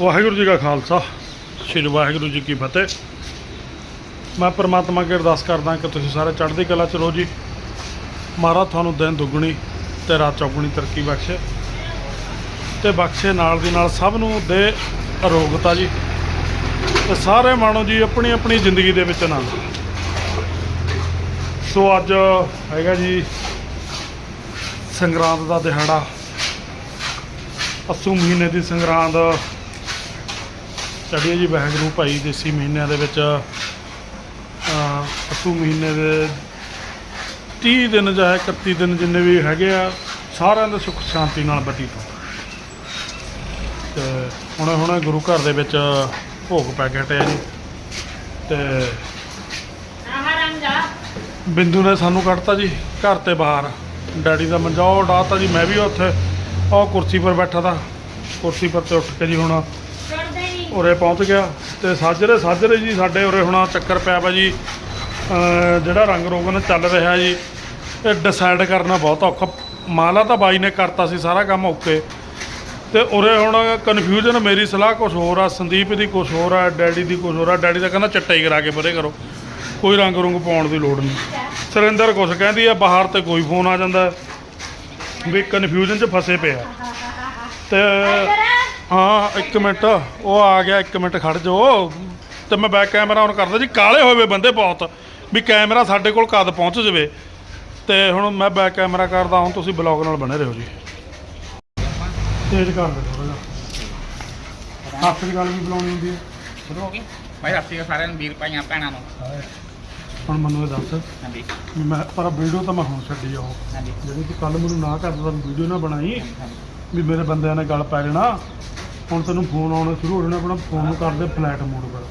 ਵਾਹਿਗੁਰੂ ਜੀ ਕਾ ਖਾਲਸਾ, ਸ੍ਰੀ ਵਾਹਿਗੁਰੂ ਜੀ ਕੀ ਫਤਿਹ। ਮੈਂ ਪਰਮਾਤਮਾ ਅੱਗੇ ਅਰਦਾਸ ਕਰਦਾ ਕਿ ਤੁਸੀਂ ਸਾਰੇ ਚੜ੍ਹਦੀ ਕਲਾ ਚ ਰਹੋ ਜੀ। ਮਹਾਰਾਜ ਤੁਹਾਨੂੰ ਦਿਨ ਦੁੱਗਣੀ ਤੇ ਰਾਤ ਚੌਗਣੀ ਤਰੱਕੀ ਬਖਸ਼ੇ। ਤੇ ਬਖਸ਼ੇ ਨਾਲ ਦੀ ਨਾਲ ਸਭ ਨੂੰ ਦੇ ਅਰੋਗਤਾ ਜੀ। ਤੇ ਸਾਰੇ ਮਾਣੋ ਜੀ ਆਪਣੀ ਆਪਣੀ ਜ਼ਿੰਦਗੀ ਦੇ ਵਿੱਚ ਆਨੰਦ। ਸੋ ਅੱਜ ਹੈਗਾ ਜੀ ਸੰਗਰਾਂਦ ਦਾ ਦਿਹਾੜਾ। ਅਸੂ ਮਹੀਨੇ ਦੀ ਸੰਗਰਾਂਦ ਚੜੀਏ ਜੀ ਵਾਹਿਗੁਰੂ ਭਾਈ ਦੇਸੀ ਮਹੀਨਿਆਂ ਦੇ ਵਿੱਚ ਅਹ, ਅਸੂ ਮਹੀਨੇ ਦੇ 30 ਦਿਨ ਜਾਂ 31 ਦਿਨ ਜਿੰਨੇ ਵੀ ਹੈਗੇ ਆ ਸਾਰਿਆਂ ਦੇ ਸੁੱਖ ਸ਼ਾਂਤੀ ਨਾਲ ਬਤੀਤ ਹੋ ਤੇ ਹੁਣੇ ਹੁਣੇ ਗੁਰੂ ਘਰ ਦੇ ਵਿੱਚ ਭੋਗ ਪੈ ਕੇ ਹਟਿਆ ਜੀ। ਤੇ ਬਿੰਦੂ ਨੇ ਸਾਨੂੰ ਕੱਢਤਾ ਜੀ ਘਰ ਤੇ ਬਾਹਰ। ਡੈਡੀ ਦਾ ਮੰਜਾ ਉਹ ਡਾਤਾ ਜੀ ਮੈਂ ਵੀ ਉੱਥੇ ਉਹ ਕੁਰਸੀ 'ਪਰ ਬੈਠਾ ਤਾ। ਕੁਰਸੀ 'ਪਰ ਤੇ ਉੱਠ ਕੇ ਜੀ ਹੁਣ ਉਰੇ ਪਹੁੰਚ ਗਿਆ ਤੇ ਸਾਜਰੇ ਸਾਜਰੇ ਜੀ ਸਾਡੇ ਉਰੇ ਹੁਣ ਚੱਕਰ ਪਿਆ ਵਾ ਜੀ। ਜਿਹੜਾ ਰੰਗ ਰੋਗਨ ਚੱਲ ਰਿਹਾ ਜੀ, ਇਹ ਡਿਸਾਈਡ ਕਰਨਾ ਬਹੁਤ ਔਖਾ। ਮਾਲਾ ਤਾਂ ਬਾਈ ਨੇ ਕਰਤਾ ਸੀ ਸਾਰਾ ਕੰਮ ਓਕੇ। ਤੇ ਉਰੇ ਹੁਣ ਕਨਫਿਊਜ਼ਨ ਮੇਰੀ ਸਲਾਹ ਕੁਝ ਹੋਰ ਆ, ਸੰਦੀਪ ਦੀ ਕੁਝ ਹੋਰ ਆ, ਡੈਡੀ ਦੀ ਕੁਝ ਹੋਰ ਆ। ਡੈਡੀ ਦਾ ਕਹਿੰਦਾ ਚਿੱਟਾ ਹੀ ਕਰਾ ਕੇ ਪਰੇ ਕਰੋ। ਕੋਈ ਰੰਗ ਰੁੰਗ ਪਾਉਣ ਦੀ ਲੋੜ ਨਹੀਂ। ਸੁਰਿੰਦਰ ਕੁਝ ਕਹਿੰਦੀ ਆ, ਬਾਹਰ ਤੇ ਕੋਈ ਫੋਨ ਆ ਜਾਂਦਾ। ਵੀ ਕਨਫਿਊਜ਼ਨ 'ਚ ਫਸੇ ਪਿਆ। ਤੇ ਹਾਂ ਇੱਕ ਮਿੰਟ। ਉਹ ਆ ਗਿਆ ਇੱਕ ਮਿੰਟ ਖੜ ਜਾਓ। ਤੇ ਮੈਂ ਬੈਕ ਕੈਮਰਾ ਔਨ ਕਰਦਾ ਜੀ ਕਾਲੇ ਹੋਏ ਵੇ ਬੰਦੇ ਬਹੁਤ। ਵੀ ਕੈਮਰਾ ਸਾਡੇ ਕੋਲ ਕਦ ਪਹੁੰਚ ਜਾਵੇ। ਤੇ ਹੁਣ ਮੈਂ ਬੈਕ ਕੈਮਰਾ ਕਰਦਾ ਹੁਣ ਤੁਸੀਂ ਬਲੌਗ ਨਾਲ ਬਣੇ ਰਹੋ ਜੀ। ਤੇਜ਼ ਕਰ ਦੇ ਥੋੜਾ ਜਿਹਾ। ਹੱਥ ਦੀ ਗੱਲ ਵੀ ਬੁਲਾਉਣੀ ਹੁੰਦੀ ਹੈ। ਸ਼ੁਰੂ ਹੋ ਗਈ? ਭਾਈ ਅਕਾਲ ਸਾਰਿਆਂ ਨੂੰ ਵੀਰ ਭਾਈਆਂ ਭੈਣਾਂ ਨੂੰ। ਹੁਣ ਮੈਨੂੰ ਇਹ ਦੱਸ ਹਾਂਜੀ। ਵੀ ਮੈਂ ਪਰ ਵੀਡੀਓ ਤਾਂ ਮੈਂ ਹੁਣ ਛੱਡੀ ਆ ਉਹ। ਹਾਂਜੀ। ਜਿਹੜੀ ਤੂੰ ਕੱਲ ਮੈਨੂੰ ਨਾ ਕਰਦਾ ਤਾਂ ਵੀਡੀਓ ਨਾ ਬਣਾਈ। ਵੀ ਮੇਰੇ ਬੰਦਿਆਂ ਨੇ ਗੱਲ ਪੈ ਜਾਣਾ। ਹੁਣ ਤੈਨੂੰ ਫੋਨ ਆਉਣਾ ਸ਼ੁਰੂ ਹੋ ਜਾਣਾ ਆਪਣਾ ਫੋਨ ਕਰਦੇ ਫਲੈਟ ਮੋਡ ਪਰ।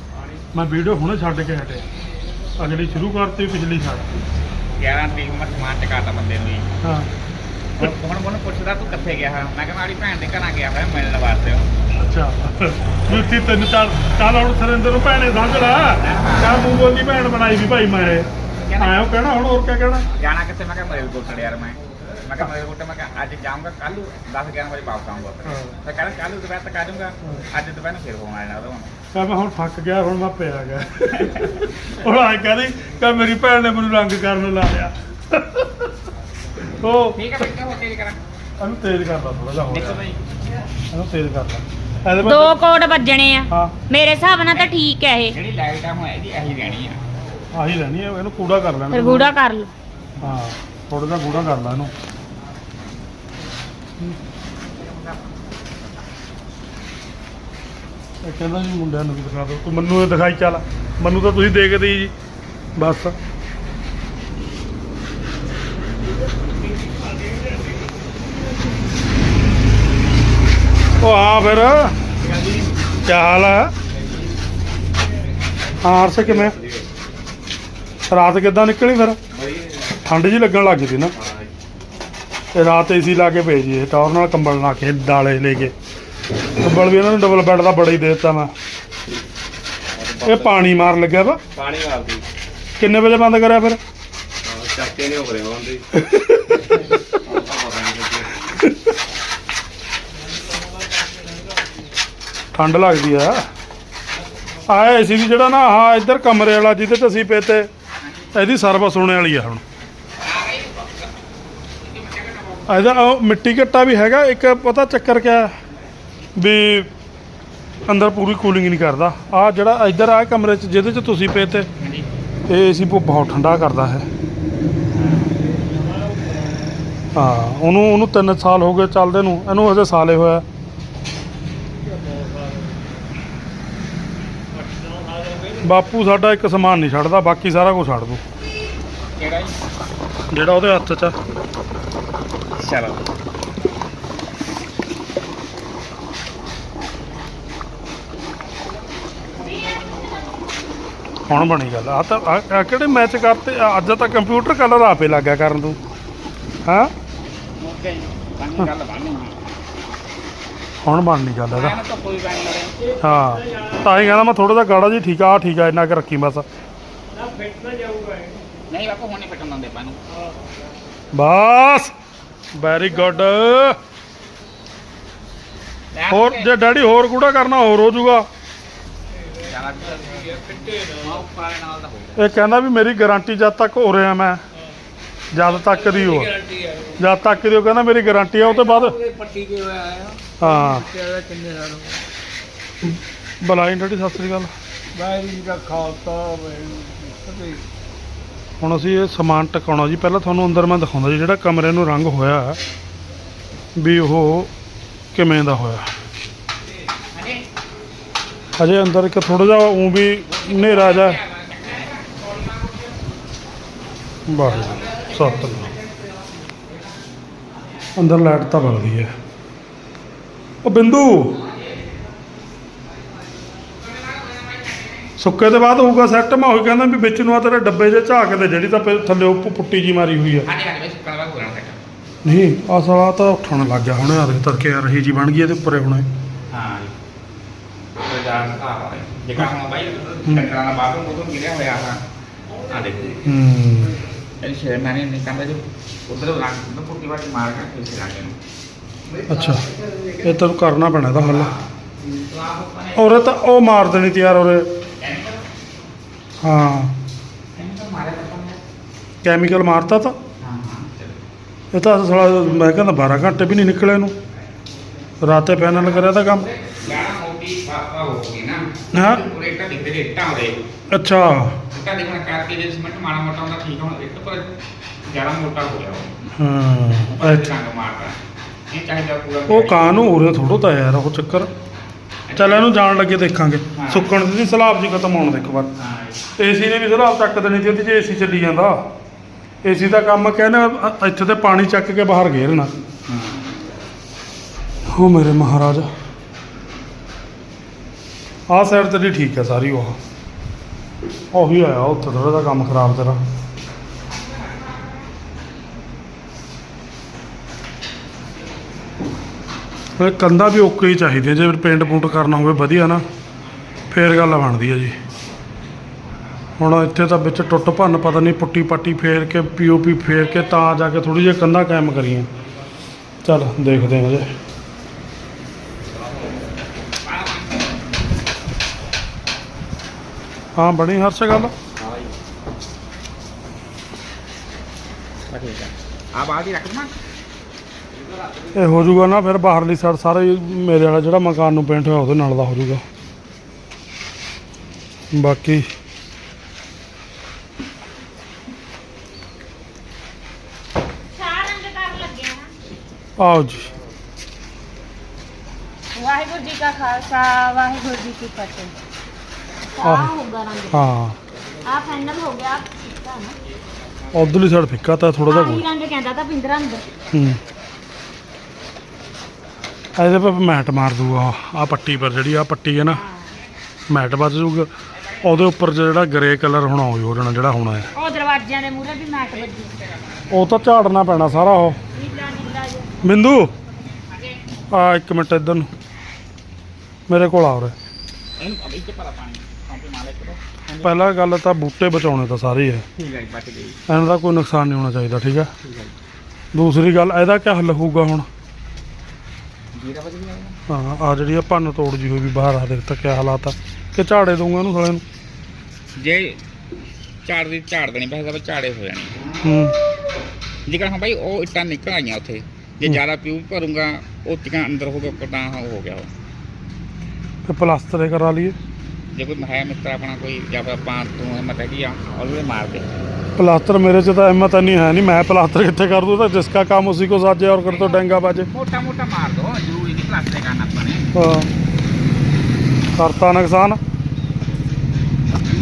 ਮੈਂ ਵੀਡੀਓ ਹੁਣੇ ਛੱਡ ਕੇ ਹਟਿਆ। ਜਿਹੜੀ ਸ਼ੁਰੂ ਕਰਤੀ ਪਿਛਲੀ ਛੱਡ 11 ਤਰੀਕ ਨੂੰ ਮੈਂ ਸਮਾਨ ਚਕਾਤਾ ਬੰਦੇ ਨੂੰ ਜੀ। ਹਾਂ। ਹੁਣ ਹੁਣ ਮੈਨੂੰ ਪੁੱਛਦਾ ਤੂੰ ਕਿੱਥੇ ਗਿਆ ਹੈ? ਮੈਂ ਕਿਹਾ ਮੈਂ ਆਪਣੀ ਭੈਣ ਦੇ ਘਰਾਂ ਗਿਆ ਹੋਇਆ ਮਿਲਣ ਵਾਸਤੇ। ਅੱਛਾ। ਜੁੱਤੀ ਤਿੰਨ ਚਾਰ ਚੱਲ ਹੁਣ ਸਰਿੰਦਰ ਨੂੰ ਭੈਣੇ ਸਮਝ ਲੈ। ਕਾ ਮੂੰਹ ਬੋਲੀ ਭੈਣ ਬਣਾਈ ਵੀ ਭਾਈ ਮੈਂ। ਕਹਿਣਾ ਹੁਣ ਹੋਰ ਕਿਆ ਕਹਿਣਾ? ਜਾਣਾ ਕਿੱਥੇ? ਮੈਂ ਕਿਹਾ ਮੇਰੇ ਕੋਲ ਯਾਰ ਮੈਂ। ਮੈਂ ਕਿਹਾ ਮੇਰੇ ਕੋਲ ਮੈਂ ਕਿਹਾ ਅੱਜ ਜਾਊਂਗਾ ਕੱਲ ਨੂੰ 10 11 ਵਜੇ ਵਾਪਸ ਆਊਂਗਾ। ਮੈਂ ਕਹਿੰਦਾ ਕੱਲ ਨੂੰ ਦੁਪਹਿਰ ਤੱਕ ਆ ਜਾਊਂਗਾ ਅੱਜ ਦੁਪਹਿਰ ਨੂੰ ਫਿਰ ਹੁਣ ਮੈਂ ਹੁਣ ਥੱਕ ਗਿਆ ਹੁਣ ਮੈਂ ਪਿਆ ਗਿਆ ਹੁਣ ਆ ਕਹਿੰਦੀ ਕਹ ਮੇਰੀ ਭੈਣ ਨੇ ਮੈਨੂੰ ਰੰਗ ਕਰਨ ਲਾ ਲਿਆ ਉਹ ਠੀਕ ਹੈ ਬੇਟਾ ਹੋ ਤੇਰੀ ਕਰਾਂ ਇਹਨੂੰ ਤੇਜ਼ ਕਰਦਾ ਥੋੜਾ ਜਿਹਾ ਹੋਰ ਦੇਖੋ ਭਾਈ ਇਹਨੂੰ ਤੇਜ਼ ਕਰਦਾ ਇਹਦੇ ਦੋ ਵਿੱਚ ਕੋਟ ਵੱਜਣੇ ਆ ਹਾਂ ਮੇਰੇ ਹਿਸਾਬ ਨਾਲ ਤਾਂ ਠੀਕ ਹੈ ਇਹ ਜਿਹੜੀ ਲਾਈਟ ਆ ਹੁਣ ਇਹਦੀ ਇਹੀ ਰਹਿਣੀ ਆ ਆਹੀ ਲੈਣੀ ਹੈ ਇਹਨੂੰ ਕੂੜਾ ਕਰ ਲੈਣਾ ਫਿਰ ਗੂੜਾ ਕਰ ਲਓ ਹਾਂ ਥੋੜਾ ਜਿਹਾ ਗੂੜਾ ਕਰ ਲੈ ਇਹਨੂੰ ਇਹ ਕਹਿੰਦਾ ਜੀ ਮੁੰਡਿਆਂ ਨੂੰ ਵੀ ਦਿਖਾ ਦਿਓ। ਤੂੰ ਮੈਨੂੰ ਇਹ ਦਿਖਾਈ, ਚੱਲ। ਮੈਨੂੰ ਤਾਂ ਤੁਸੀਂ ਦੇਖਦੇ ਹੀ ਜੀ। ਬਸ। ਉਹ ਆ ਫਿਰ। ਕੀ ਹਾਲ ਹੈ ਹਾਂ ਅਰਸ਼ ਕਿਵੇਂ? ਰਾਤ ਕਿੱਦਾਂ ਨਿਕਲੀ ਫਿਰ? ਠੰਡ ਜੀ ਲੱਗਣ ਲੱਗ ਗਈ ਸੀ ਨਾ। ਤੇ ਰਾਤ ਏਸੀ ਲਾ ਕੇ ਭੇਜੀ ਟੌਰ ਨਾਲ ਕੰਬਲ ਲਾ ਕੇ ਡਾਲੇ ਲੈ ਕੇ। ਕੰਬਲ ਵੀ ਇਹਨਾਂ ਨੂੰ ਡਬਲ ਬੈੱਡ ਦਾ ਬੜਾ ਹੀ ਦੇ ਦਿੱਤਾ ਮੈਂ। ਇਹ ਪਾਣੀ ਮਾਰ ਲੱਗਿਆ ਵਾ। ਪਾਣੀ ਮਾਰਦੀ। ਕਿੰਨੇ ਵਜੇ ਬੰਦ ਕਰਿਆ ਫਿਰ? ਚੱਕੇ ਨਹੀਂ ਹੋ ਰਹੇ ਹੁੰਦੇ ਠੰਡ ਲੱਗਦੀ ਆ। ਆ ਏਸੀ ਵੀ ਜਿਹੜਾ ਨਾ ਆਹ ਇੱਧਰ ਕਮਰੇ ਵਾਲਾ ਜਿਹਦੇ ਤੇ ਅਸੀਂ ਪਏ ਤੇ ਇਹਦੀ ਸਰਵਿਸ ਹੋਣੇ ਵਾਲੀ ਆ ਹੁਣ। ਇਹਦਾ ਉਹ ਮਿੱਟੀ ਘੱਟਾ ਵੀ ਹੈਗਾ ਇੱਕ ਪਤਾ ਚੱਕਰ ਕਿਆ ਵੀ ਅੰਦਰ ਪੂਰੀ ਕੂਲਿੰਗ ਨਹੀਂ ਕਰਦਾ। ਆ ਜਿਹੜਾ ਇੱਧਰ ਆ ਕਮਰੇ 'ਚ ਜਿਹਦੇ 'ਚ ਤੁਸੀਂ ਪਏ ਤੇ ਇਹ ਏਸੀ ਬਹੁਤ ਠੰਡਾ ਕਰਦਾ ਹੈ। ਹਾਂ ਉਹਨੂੰ ਉਹਨੂੰ 3 ਸਾਲ ਹੋ ਗਏ ਚੱਲਦੇ ਨੂੰ ਇਹਨੂੰ ਅਜੇ ਸਾਲੇ ਹੋਇਆ ਬਾਪੂ ਸਾਡਾ ਇੱਕ ਸਮਾਨ ਨਹੀਂ ਛੱਡਦਾ ਬਾਕੀ ਸਾਰਾ ਕੁਝ ਛੱਡ ਦੂ ਕਿਹੜਾ ਜੀ? ਜਿਹੜਾ ਉਹਦੇ ਹੱਥ 'ਚ ਆ। ਚਲੋ ਹੁਣ ਬਣੀ ਗੱਲ। ਆ ਤਾਂ ਆਹ- ਆਹ ਕਿਹੜੇ ਮੈਚ ਕਰਤੇ? ਅੱਜ ਤਾਂ ਕੰਪਿਊਟਰ ਕਲਰ ਆਪੇ ਲੱਗ ਗਿਆ ਕਰਨ ਤੂੰ ਹਾਂ? ਬੰਨੀ ਗੱਲ ਬੰਨੀ ਹੁਣ ਬਣਨੀ ਗੱਲ ਇਹਦਾ। ਮੈਂ ਤਾਂ ਕੋਈ ਹਾਂ। ਤਾਂ ਹੀ ਕਹਿੰਦਾ ਮੈਂ ਥੋੜਾ ਜਿਹਾ ਗਾੜਾ ਜੀ ਠੀਕ ਆ ਆਹ ਠੀਕ ਆ ਇੰਨਾ ਕਿ ਰੱਖੀ ਬਸ। ਨਹੀਂ ਬਾਪੂ ਹੁਣ ਨਹੀਂ ਫਿੱਟਣ ਦਿੰਦੇ ਪਾਣੀ ਬਸ! ਵੈਰੀ ਗੁੱਡ ਹੋਰ ਜੇ ਡੈਡੀ ਹੋਰ ਕੂੜਾ ਕਰਨਾ ਹੋਰ ਹੋ ਜਾਊਗਾ। ਇਹ ਕਹਿੰਦਾ ਵੀ ਮੇਰੀ ਗਾਰੰਟੀ ਜਦ ਤੱਕ ਹੋ ਰਿਹਾ ਮੈਂ। ਜਦ ਤੱਕ ਦੀ ਹੋ ਜਦ ਤੱਕ ਦੀ ਉਹ ਕਹਿੰਦਾ ਮੇਰੀ ਗਾਰੰਟੀ ਆ ਉਹ ਤੋਂ ਬਾਅਦ ਹਾਂ। ਬੁਲਾਈ ਡੈਡੀ ਸਤਿ ਸ੍ਰੀ ਅਕਾਲ। ਵਾਹਿਗੁਰੂ ਦਾ ਖਾਲਸਾ ਹੁਣ ਅਸੀਂ ਇਹ ਸਮਾਨ ਟਿਕਾਉਣਾ ਜੀ। ਪਹਿਲਾਂ ਤੁਹਾਨੂੰ ਅੰਦਰ ਮੈਂ ਦਿਖਾਉਂਦਾ ਜੀ, ਜਿਹੜਾ ਕਮਰੇ ਨੂੰ ਰੰਗ ਹੋਇਆ ਵੀ ਉਹ ਕਿਵੇਂ ਦਾ ਹੋਇਆ। ਅਜੇ ਅੰਦਰ ਇੱਕ ਥੋੜਾ ਜਿਹਾ ਉਹ ਵੀ ਹਨੇਰਾ ਜਾ ਬਾਹਰ ਸਤਿਨਾਮ ਅੰਦਰ ਲਾਈਟ ਤਾਂ ਬਲਦੀ ਹੈ। ਉਹ ਬਿੰਦੂ! ਸੁੱਕੇ ਦੇ ਬਾਅਦ ਹੋਊਗਾ ਸੈੱਟ ਮੈਂ ਉਹੀ ਕਹਿੰਦਾ ਵੀ ਵਿੱਚ ਨੂੰ ਆ ਤੇਰੇ ਡੱਬੇ 'ਚ ਝਾਕ ਦੇ ਜਿਹੜੀ ਤਾਂ ਫਿਰ ਥੱਲੇ ਉਹ ਪੁੱਟੀ ਜੀ ਮਾਰੀ ਹੋਈ ਹੈ ਹਾਂਜੀ ਹਾਂਜੀ ਸੁੱਕਣ ਵਾਲਾ ਹੋ ਜਾਣਾ ਨਹੀਂ ਆ ਸਾਲਾ ਤਾਂ ਉੱਠਣ ਲੱਗ ਗਿਆ ਹੁਣ ਆ ਤੜਕੇ ਆ ਰਹੀ ਜੀ ਬਣ ਗਈ ਇਹਦੇ ਉੱਪਰੇ ਹੁਣ। ਹਾਂ ਜੀ। ਜਾ ਵਾ ਜਿਹੜਾ ਹੁਣ ਬਾਈ। ਟੱਕਰਾਂ ਦਾ ਬਾਥਰੂਮ ਉਦੋਂ ਗਿਰਿਆ ਹੋਇਆ ਹਾਂ ਆ ਦੇਖੋ ਹੂੰ। ਇਹ ਸ਼ੇਰ ਮੈਨੇ ਨਹੀਂ ਕਹਿੰਦਾ ਜੋ ਉਧਰ ਰੰਗ ਨੂੰ ਪੁੱਟੀ ਵਾਟੀ ਮਾਰ ਕੇ ਫਿਰ ਅੱਛਾ ਇਹ ਤਾਂ ਕਰਨਾ ਪੈਣਾ ਇਹਦਾ ਹੱਲ। ਔਰੇ ਤਾਂ ਉਹ ਮਾਰ ਦੇਣੀ ਤੀ ਯਾਰ ਔਰੇ ਹਾਂ। ਕੈਮੀਕਲ ਮਾਰਤਾ ਤਾਂ। ਇਹ ਤਾਂ ਸਾਲਾ ਮੈਂ ਕਹਿੰਦਾ 12 ਘੰਟੇ ਵੀ ਨਹੀਂ ਨਿਕਲੇ ਇਹਨੂੰ। ਰਾਤੇ ਪੈਨਲ ਕਰਿਆ ਤਾਂ ਕੰਮ। ਹੋ ਅੱਛਾ। ਹੋ ਉਹ। ਹਾਂ ਇਹ ਅੱਛਾ ਰੰਗ ਮਾਰਦਾ ਇਹ ਚਾਹੀਦਾ ਪੂਰਾ ਉਹ ਕਾਂ ਨੂੰ ਹੋ ਰਿਹਾ ਥੋੜੋ ਤਾਂ ਯਾਰ ਉਹ ਚੱਕਰ। ਚੱਲ ਇਹਨੂੰ ਜਾਣ ਲੱਗੇ ਦੇਖਾਂਗੇ। ਹਾਂ। ਸੁੱਕਣ ਦੀ ਸਲਾਬ ਜੀ ਖਤਮ ਹੋਣ ਦੇ ਇੱਕ ਵਾਰ। ਹਾਂ ਏਸੀ ਨੇ ਵੀ ਸਲਾਬ ਚੱਕ ਦੇਣੀ ਸੀ ਉਹਦੀ ਜੇ ਏਸੀ ਚੱਲੀ ਜਾਂਦਾ। ਏਸੀ ਦਾ ਕੰਮ ਕਹਿੰਦਾ ਅ- ਇੱਥੇ ਤੇ ਪਾਣੀ ਚੱਕ ਕੇ ਬਾਹਰ ਘੇਰਨਾ ਹੋ। ਮੇਰੇ ਮਹਾਰਾਜ। ਆਹ ਸਾਈਡ ਤੇਰੀ ਠੀਕ ਹੈ ਸਾਰੀ ਉਹ। ਉਹੀ ਆਇਆ ਉੱਥੇ ਥੋੜਾ ਦਾ ਕੰਮ ਖਰਾਬ ਤੇਰਾ। ਇਹ ਕੰਧਾਂ ਵੀ ਓਕੇ ਹੀ ਚਾਹੀਦੀਆਂ, ਜੇ ਪੇਂਟ ਪੂੰਟ ਕਰਨਾ ਹੋਵੇ ਵਧੀਆ ਨਾ, ਫੇਰ ਗੱਲ ਬਣਦੀ ਹੈ ਜੀ। ਹੁਣ ਇੱਥੇ ਤਾਂ ਵਿੱਚ ਟੁੱਟ ਭੰਨ ਪਤਾ ਨਹੀਂ ਪੁੱਟੀ ਪੱਟੀ ਫੇਰ ਕੇ ਪੀਓਪੀ ਫੇਰ ਕੇ, ਤਾਂ ਜਾ ਕੇ ਥੋੜੀ ਜਿਹੀ ਕੰਧਾਂ ਕਾਇਮ ਕਰੀਆਂ। ਚੱਲ, ਦੇਖਦੇ ਹਾਂ ਜੇ ਹਾਂ, ਬਣੀ ਹਰਸ਼ ਗੱਲ? ਠੀਕ ਹੈ ਆ ਬਾਲਟੀ ਰੱਖ ਇਹ ਹੋ ਜਾਊਗਾ ਨਾ ਫਿਰ ਬਾਹਰਲੀ ਸਾਈਡ ਸਾਰਾ ਹੀ ਮੇਰੇ ਵਾਲਾ ਜਿਹੜਾ ਮਕਾਨ ਨੂੰ ਪੇਂਟ ਹੋਇਆ ਉਹਦੇ ਨਾਲ ਦਾ ਹੋ ਜਾਊਗਾ। ਬਾਕੀ ਚਾਰ ਰੰਗ ਕਰ ਲੱਗਿਆ ਨਾ ਆਓ ਜੀ। ਵਾਹਿਗੁਰੂ ਜੀ ਕਾ ਖਾਲਸਾ ਵਾਹਿਗੁਰੂ ਜੀ ਕੀ ਫਤਿਹ। ਆਹ। ਆ ਹੋਗਾ ਰੰਗ। ਹਾਂ। ਆ ਫਾਈਨਲ ਹੋ ਗਿਆ ਸਿੱਕਾ ਨਾ। ਉਧਰਲੀ ਸਾਈਡ ਫਿੱਕਾ ਤਾਂ ਥੋੜਾ ਜਿਹਾ ਆਹੀ ਰੰਗ ਕਹਿੰਦਾ ਤਾਂ ਪਿੰਦਰਾ ਅੰਦਰ ਹੂੰ। ਇਹਦੇ ਪਰ ਮੈਟ ਮਾਰ ਦੂਗਾ ਆ ਪੱਟੀ ਪਰ ਜਿਹੜੀ ਆ ਪੱਟੀ ਹੈ ਨਾ ਮੈਟ ਵੱਜ ਜੂਗਾ। ਉਹਦੇ ਉੱਪਰ ਜਿਹੜਾ ਗ੍ਰੇ ਕਲਰ ਹੋਣਾ ਹੋ ਜਾਣਾ ਜਿਹੜਾ ਹੋਣਾ ਹੈ। ਉਹ ਦਰਵਾਜ਼ਿਆਂ ਦੇ ਮੂਹਰੇ ਵੀ ਮੈਟ ਵੱਜੀ। ਉਹ ਤਾਂ ਝਾੜਨਾ ਪੈਣਾ ਸਾਰਾ ਉਹ। ਬਿੰਦੂ ਆ ਇੱਕ ਮਿੰਟ ਇੱਧਰ ਨੂੰ। ਮੇਰੇ ਕੋਲ ਆ ਉਰੇ। ਇਹਨੂੰ ਅਬੇ ਚ ਪਾ ਪਾਣੀ ਕੰਪੀ ਮਾਲੇ ਕਰੋ। ਪਹਿਲਾਂ ਗੱਲ ਤਾਂ ਬੂਟੇ ਬਚਾਉਣੇ ਤਾਂ ਸਾਰੇ ਹੀ ਠੀਕ ਹੈ ਜੀ ਬਚ ਗਈ ਇਹਨਾਂ ਦਾ ਕੋਈ ਨੁਕਸਾਨ ਨਹੀਂ ਹੋਣਾ ਚਾਹੀਦਾ ਠੀਕ ਹੈ ਠੀਕ ਹੈ ਦੂਸਰੀ ਗੱਲ ਇਹਦਾ ਕੀ ਹੱਲ ਹੋਊਗਾ ਹੁਣ? ਹਾਂ ਆ ਜਿਹੜੀ ਆ ਭੰਨ ਤੋੜ ਜੀ ਹੋਈ ਵੀ ਬਾਹਰ ਆ ਦੇਖ ਤਾਂ ਕੀ ਹਾਲਾਤ ਆ। ਕਿ ਝਾੜੇ ਦਊਂਗਾ ਇਹਨੂੰ ਸਾਲੇ ਨੂੰ? ਜੇ ਝਾੜ ਦੀ ਝਾੜ ਦੇਣੀ ਪੈਸੇ ਤਾਂ ਝਾੜੇ ਹੋ ਜਾਣੇ। ਹੂੰ। ਜੇਕਰ ਹਾਂ ਭਾਈ ਉਹ ਇੱਟਾਂ ਨਿਕਲ ਆਈਆਂ ਉੱਥੇ ਜੇ। ਜ਼ਿਆਦਾ ਪਿਊ ਭਰੂੰਗਾ ਉਹ ਟਿਕਾਂ ਅੰਦਰ ਹੋ ਗਿਆ ਤਾਂ ਹੋ ਗਿਆ ਉਹ। ਤੇ ਪਲਾਸਟਰ ਕਰਾ ਲਈਏ। ਜੇ ਕੋਈ ਹੈ ਮਿੱਤਰ ਆਪਣਾ ਕੋਈ ਜਾਂ ਫਿਰ ਆਪਾਂ ਤੂੰ ਹਿੰਮਤ ਹੈਗੀ ਆ ਉਹਨੂੰ ਮਾਰ ਦੇ। ਪਲਾਸਟਰ ਮੇਰੇ ਚ ਤਾਂ ਹਿੰਮਤ ਨਹੀਂ ਹੈ ਨਹੀਂ ਮੈਂ ਪਲਾਸਟਰ ਕਿੱਥੇ ਕਰ ਦੂੰ ਤਾਂ ਜਿਸ ਦਾ ਕੰਮ ਉਸੇ ਕੋ ਸਾਜੇ ਔਰ ਕਰ ਤੋ ਡੰਗਾ ਬਾਜੇ। ਮੋਟਾ ਮੋਟਾ ਮਾਰ ਦੋ ਜ਼ਰੂਰੀ ਨਹੀਂ ਪਲਾਸਟਰ ਕਰਨਾ ਆਪਾਂ ਹਾਂ। ਕਰਤਾ ਨੁਕਸਾਨ।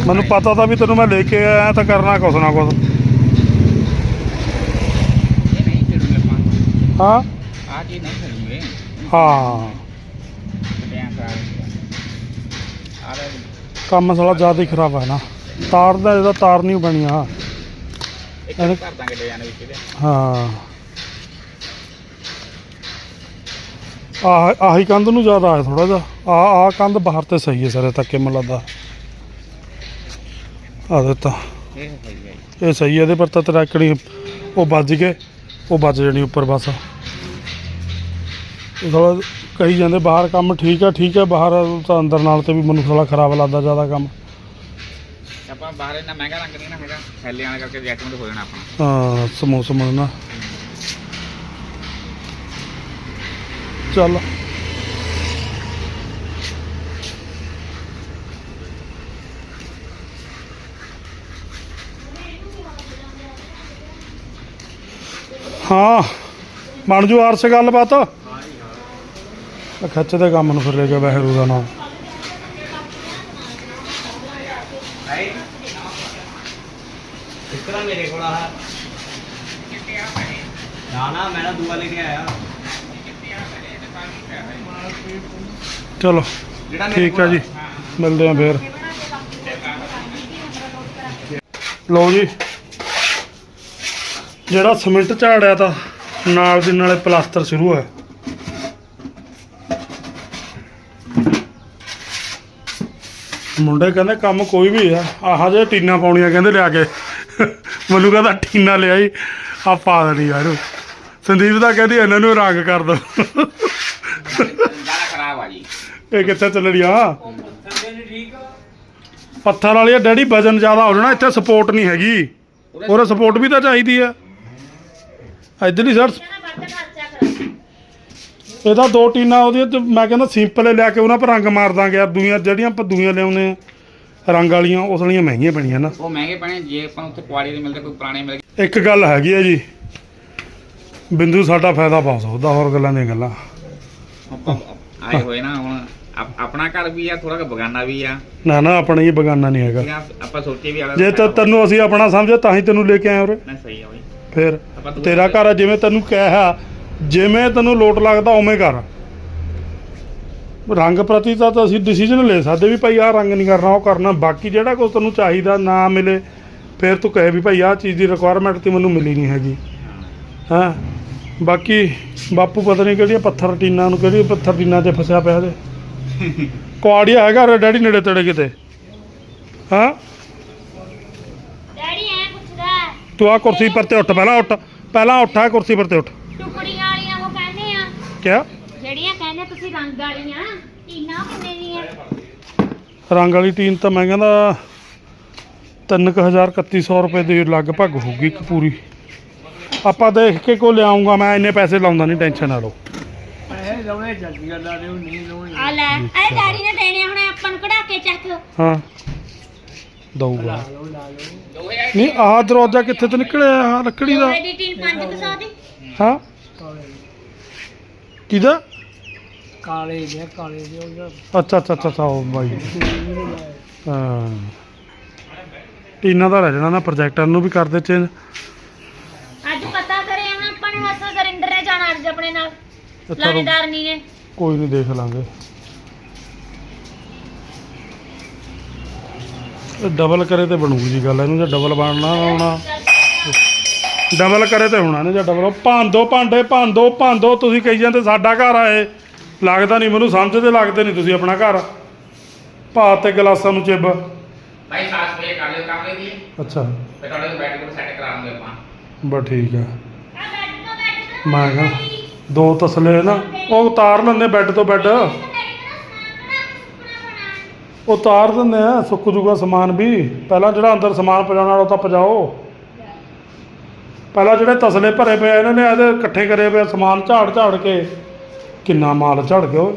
ਮੈਨੂੰ ਪਤਾ ਤਾਂ ਵੀ ਤੈਨੂੰ ਮੈਂ ਲੈ ਕੇ ਆਇਆ ਤਾਂ ਕਰਨਾ ਕੁਛ ਨਾ ਕੁਛ। ਹਾਂ। ਆ ਜੀ ਨਹੀਂ ਕਰੂਗੇ ਹਾਂ। ਕੰਮ ਸਾਲਾ ਜ਼ਿਆਦਾ ਹੀ ਖਰਾਬ ਹੈ ਨਾ। ਤਾਰ ਦਾ ਇਹਦਾ ਤਾਰ ਨਹੀਂ ਬਣੀਆਂ। ਇੱਕ ਇਹਨੂੰ- ਕਰ ਦਾਂਗੇ ਲੈ ਜਾਣੇ ਵਿੱਚ ਇਹਦੇ ਹਾਂ। ਆਹ ਆਹੀ ਕੰਧ ਨੂੰ ਜ਼ਿਆਦਾ ਹੈ ਥੋੜਾ ਜਿਹਾ। ਆ ਆ ਕੰਧ ਬਾਹਰ ਤੇ ਸਹੀ ਹੈ ਸਾਰੇ ਤੱਕ ਮੈਨੂੰ ਲੱਗਦਾ ਆ ਦਿੱਤਾ ਇਹ ਸਹੀ ਹੈ ਇਹਦੇ ਪਰ ਤਾਂ ਤੇਰਾ ਕਣੀ ਉਹ ਵੱਜ ਗਏ। ਉਹ ਵੱਜ ਜਣੀ ਉੱਪਰ ਬਸ। ਸਾਲਾ ਕਹੀ ਜਾਂਦੇ ਬਾਹਰ ਕੰਮ ਠੀਕ ਆ ਠੀਕ ਆ ਬਾਹਰ ਤਾਂ ਅੰਦਰ ਨਾਲ ਤੇ ਵੀ ਮੈਨੂੰ ਸਾਲਾ ਖਰਾਬ ਲੱਗਦਾ ਜ਼ਿਆਦਾ ਕੰਮ। ਆਪਾਂ ਬਾਹਰ ਇੰਨਾ ਮਹਿੰਗਾ ਰੰਗ ਨਹੀਂ ਨਾ ਹੈਗਾ ਥੈਲੇ ਵਾਲਾ ਕਰਕੇ ਹੋ ਜਾਣਾ ਆਪਣਾ ਹਾਂ ਸਮੋ ਸਮਝਣਾ ਚੱਲ। ਹਾਂ ਬਣ ਜੂ ਆਰਸ ਗੱਲਬਾਤ। ਆ ਖੱਚ ਦੇ ਕੰਮ ਨੂੰ ਫਿਰ ਲੈ ਕੇ ਬਹਿਰੂ ਦਾ ਨਾਮ। ਹੈ ਇਸ ਤਰ੍ਹਾਂ ਮੇਰੇ ਕੋਲ ਆ। ਨਾ ਨਾ ਮੈਂ ਨਾ ਦੂਆ ਲੈ ਕੇ ਆਇਆ। ਚਲੋ ਠੀਕ ਆ ਜੀ। ਮਿਲਦੇ ਆ ਫੇਰ। ਲਓ ਜੀ ਜਿਹੜਾ ਸਿਮੈਂਟ ਝਾੜਿਆ ਤਾਂ ਨਾਲ ਦੀ ਨਾਲੇ ਪਲਾਸਟਰ ਸ਼ੁਰੂ ਹੈ ਮੁੰਡੇ ਕਹਿੰਦੇ ਕੰਮ ਕੋਈ ਵੀ ਆ। ਆਹ ਜੇ ਟੀਨਾ ਪਾਉਣੀਆਂ ਕਹਿੰਦੇ ਲਿਆ ਕੇ। ਮੈਨੂੰ ਕਹਿੰਦਾ ਟੀਨਾ ਲਿਆਈ ਆ ਪਾ ਦੇਣੀ ਯਾਰ ਸੰਦੀਪ ਦਾ ਕਹਿੰਦੀ ਇਹਨਾਂ ਨੂੰ ਰੰਗ ਕਰ ਦੋ। ਜ਼ਿਆਦਾ ਖਰਾਬ ਆ ਜੀ। ਇਹ ਕਿੱਥੇ ਚੱਲਣੀ ਆ? ਪੱਥਰ ਵਾਲੀ ਆ ਡੈਡੀ ਵਜਨ ਜ਼ਿਆਦਾ ਹੋ ਜਾਣਾ ਇੱਥੇ ਸਪੋਰਟ ਨਹੀਂ ਹੈਗੀ। ਉਹਰੇ ਸਪੋਰਟ ਵੀ ਤਾਂ ਚਾਹੀਦੀ ਆ। ਇਧਰਲੀ ਸਾਈਡ ਇਹਦਾ ਦੋ ਟੀਨਾਂ ਉਹਦੀਆਂ ਤੇ ਮੈਂ ਕਹਿੰਦਾ ਸਿੰਪਲ ਲਿਆ ਕੇ ਉਹਨਾਂ ਪਰ ਰੰਗ ਮਾਰ ਦਾਂਗੇ ਯਾਰ ਦੂਈਆਂ ਜਿਹੜੀਆਂ ਆਪਾਂ ਦੂਈਆਂ ਲਿਆਉਂਦੇ ਆ ਰੰਗ ਵਾਲੀਆਂ ਉਸ ਵਾਲੀਆਂ ਮਹਿੰਗੀਆਂ ਬਣੀਆਂ ਨਾ। ਉਹ ਮਹਿੰਗੇ ਪਣੇ ਜੇ ਆਪਾਂ ਉੱਥੇ ਕੁਆੜੀ ਦੇ ਮਿਲਦੇ ਕੋਈ ਪੁਰਾਣੇ ਮਿਲ ਗਏ। ਇੱਕ ਗੱਲ ਹੈਗੀ ਆ ਜੀ ਬਿੰਦੂ ਸਾਡਾ ਫਾਇਦਾ ਪਾ ਸਕਦਾ ਹੋਰ ਗੱਲਾਂ ਦੀਆਂ ਗੱਲਾਂ। ਆਪਾਂ ਆਏ ਹੋਏ ਨਾ ਹੁਣ ਆਪ- ਆਪਣਾ ਘਰ ਵੀ ਆ ਥੋੜਾ ਜਿਹਾ ਬਗਾਨਾ ਵੀ ਆ। ਨਾ ਨਾ ਆਪਣਾ ਹੀ ਬਗਾਨਾ ਨਹੀਂ ਹੈਗਾ। ਆਪਾਂ ਸੋਚੇ ਵੀ ਜੇ ਤਾਂ ਤੈਨੂੰ ਅਸੀਂ ਆਪਣਾ ਸਮਝੇ ਤਾਂ ਹੀ ਤੈਨੂੰ ਲੈ ਕੇ ਆਏ ਉਰੇ। ਨਾ ਸਹੀ ਆ ਬਈ। ਫਿਰ ਤੇਰਾ ਘਰ ਆ ਜਿਵੇਂ ਤੈਨੂੰ ਕਿਹਾ ਜਿਵੇਂ ਤੈਨੂੰ ਲੋਟ ਲੱਗਦਾ ਉਵੇਂ ਕਰ। ਰੰਗ ਪ੍ਰਤੀ ਤਾਂ ਅਸੀਂ ਡਿਸੀਜਨ ਲੈ ਸਕਦੇ ਵੀ ਭਾਈ ਆਹ ਰੰਗ ਨਹੀਂ ਕਰਨਾ ਉਹ ਕਰਨਾ। ਬਾਕੀ ਜਿਹੜਾ ਕੁਝ ਤੈਨੂੰ ਚਾਹੀਦਾ ਨਾ ਮਿਲੇ ਫਿਰ ਤੂੰ ਕਹੇ ਵੀ ਭਾਈ ਆਹ ਚੀਜ਼ ਦੀ ਰਿਕੁਆਇਰਮੈਂਟ ਤੇ ਮੈਨੂੰ ਮਿਲੀ ਨਹੀਂ ਹੈਗੀ। ਹਾਂ? ਬਾਕੀ ਬਾਪੂ ਪਤਾ ਨਹੀਂ ਕਿਹੜੀਆਂ ਪੱਥਰ ਟੀਨਾਂ ਨੂੰ ਕਿਹੜੀ ਪੱਥਰ ਟੀਨਾਂ ਤੇ ਫਸਿਆ ਪਿਆ ਦੇ ਕੁਆੜੀਆ ਹੈਗਾ ਰੇ ਡੈਡੀ ਨੇੜੇ ਤੇੜੇ ਕਿਤੇ। ਹਾਂ? ਡੈਡੀ ਐ ਪੁੱਛਦਾ। ਤੂੰ ਆ ਕੁਰਸੀ ਪਰ ਤੇ ਉੱਠ ਪਹਿਲਾਂ ਉੱਠ ਪਹਿਲਾਂ ਉੱਠ ਕੁਰਸੀ ਪਰ ਤੇ ਉੱਠ। ਟੁਕੜੀਆਂ ਕਿਆ ਜਿਹੜੀਆਂ ਕਹਿੰਦੇ ਤੁਸੀਂ ਰੰਗ ਵਾਲੀਆਂ ਟੀਨਾ ਕਿੰਨੇ ਦੀਆਂ? ਰੰਗ ਵਾਲੀ ਟੀਨ ਤਾਂ ਮੈਂ ਕਹਿੰਦਾ 3000 3100 ਰੁਪਏ ਦੇ ਲਗਭਗ ਹੋਊਗੀ ਇੱਕ ਪੂਰੀ। ਆਪਾਂ ਦੇਖ ਕੇ ਕੋ ਲਿਆਉਂਗਾ? ਮੈਂ ਇੰਨੇ ਪੈਸੇ ਲਾਉਂਦਾ ਨਹੀਂ ਟੈਨਸ਼ਨ ਨਾ ਲਓ। ਇਹ ਲਾਉਣੇ ਜਲਦੀ ਗੱਲ ਆ ਰਹੇ ਨਹੀਂ ਲਾਉਣੇ। ਆ ਲੈ ਅਰੇ ਡੈਡੀ ਨੇ ਦੇਣੇ ਹੁਣ ਆਪਾਂ ਨੂੰ ਕਢਾ ਕੇ ਚੱਕ। ਹਾਂ। ਦਊਗਾ। ਲਾ ਲਓ ਦੋਹੇ ਆ ਨਹੀਂ ਆਹ ਦਰਵਾਜ਼ਾ ਕਿੱਥੇ ਤੇ ਨਿਕਲਿਆ? ਆਹ ਲੱਕੜੀ ਦਾ। ਲੋਹੇ ਦੀ ਟੀਨ 500 ਦੀ। ਹਾਂ। ਕਿਹਦਾ ਕਾਲੇ ਦੇ ਕਾਲੇ ਦੇ ਉਹਦਾ ਅੱਛਾ ਅੱਛਾ ਅੱਛਾ ਅੱਛਾ ਉਹ ਬਾਈ। ਹਾਂ। ਟੀਨਾ ਦਾ ਰਹਿ ਜਾਣਾ ਨਾ ਪ੍ਰੋਜੈਕਟਰ ਨੂੰ ਵੀ ਕਰ ਦੇ ਚੇਂਜ ਅੱਜ ਪਤਾ ਕਰੇ ਹੁਣ ਆਪਾਂ ਨੇ ਹਸਲ ਸਰਿੰਦਰ ਨੇ ਜਾਣਾ ਅੱਜ ਆਪਣੇ ਨਾਲ। ਚਲੋ ਲਾਣੇਦਾਰਨੀ ਨੇ। ਕੋਈ ਨਹੀਂ ਦੇਖ ਲਾਂਗੇ। ਡਬਲ ਕਰੇ ਤੇ ਬਣੂਗੀ ਜੀ ਗੱਲ ਇਹਨੂੰ ਜੇ ਡਬਲ ਬਣਨਾ ਹੋਣਾ। ਡਬਲ ਕਰੇ ਤੇ ਹੋਣਾ ਨੇ ਜੇ ਡਬਲ ਭਾਂਦੋ ਭਾਂਡੇ ਭਾਂਦੋ ਭਾਂਦੋ ਤੁਸੀਂ ਕਹੀ ਜਾਂਦੇ ਸਾਡਾ ਘਰ ਆ ਇਹ। ਲੱਗਦਾ ਨਹੀਂ ਮੈਨੂੰ ਸਮਝਦੇ ਲੱਗਦੇ ਨਹੀਂ ਤੁਸੀਂ ਆਪਣਾ ਘਰ। ਭਾਤ ਤੇ ਗਲਾਸਾਂ ਨੂੰ ਚਿੱਬ। ਭਾਈ ਸਾਸ ਪੇ ਕਰ ਲਿਓ ਕਮਰੇ ਦੀ ਅੱਛਾ। ਫਿਰ ਤੁਹਾਡੇ ਬੈੱਡ ਕੋਲ ਸੈੱਟ ਕਰਾਵਾਂਗੇ ਆਪਾਂ। ਬਸ ਠੀਕ ਆ। ਤੋਂ ਤੋਂ ਮੈਂ ਕਿਹਾ ਦੋ ਤਸਲੇ ਨਾ ਉਹ ਉਤਾਰ ਲੈਂਦੇ ਬੈੱਡ ਤੋਂ ਬੈੱਡ ਉਤਾਰ ਦਿੰਦੇ ਆ ਸੁੱਕ ਜੂਗਾ ਸਮਾਨ ਵੀ। ਪਹਿਲਾਂ ਜਿਹੜਾ ਅੰਦਰ ਸਮਾਨ ਪਜਾਉਣ ਵਾਲਾ ਉਹ ਤਾਂ ਪਜਾਓ। ਪਹਿਲਾਂ ਜਿਹੜੇ ਤਸਲੇ ਭਰੇ ਪਏ ਆ, ਇਹਨਾਂ ਨੇ ਇਹਦੇ ਇਕੱਠੇ ਕਰੇ ਪਏ ਆ ਸਮਾਨ ਝਾੜ ਝਾੜ ਕੇ। ਕਿੰਨਾ ਮਾਲ ਝੜ ਗਿਆ ਓਏ